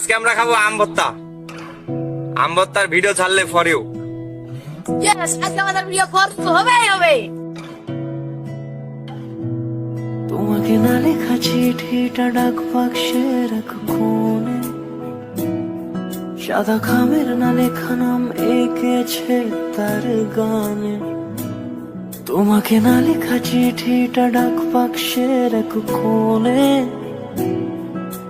আজকে আমরা খাব আম ভর্তা। আম ভর্তার ভিডিও ছাড়লে ফর ইউ ইয়েস আজকে আমাদের প্রিয় ফর্স হবেই হবে তোমাকে না লেখা চিঠিটা ডাক বাক্সের এক কোণে সাদা খামের না লেখা নাম এঁকেছে তার গানে। তোমাকে না লেখা চিঠিটা ডাক বাক্সের এক কোণে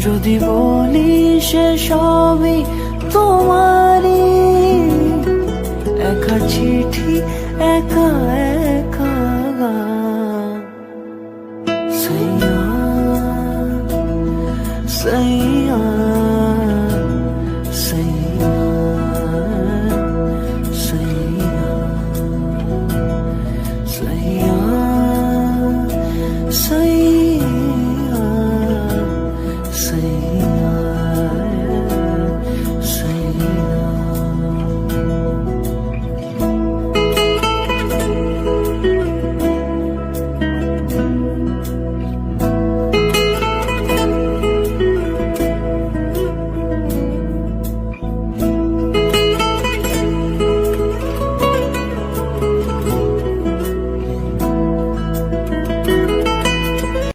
যদি বলি সে সবই তোমারই। একা চিঠি, একা একা গান। সৈয়া সৈয়া সৈয়া সৈয়া সৈয়া সৈয়া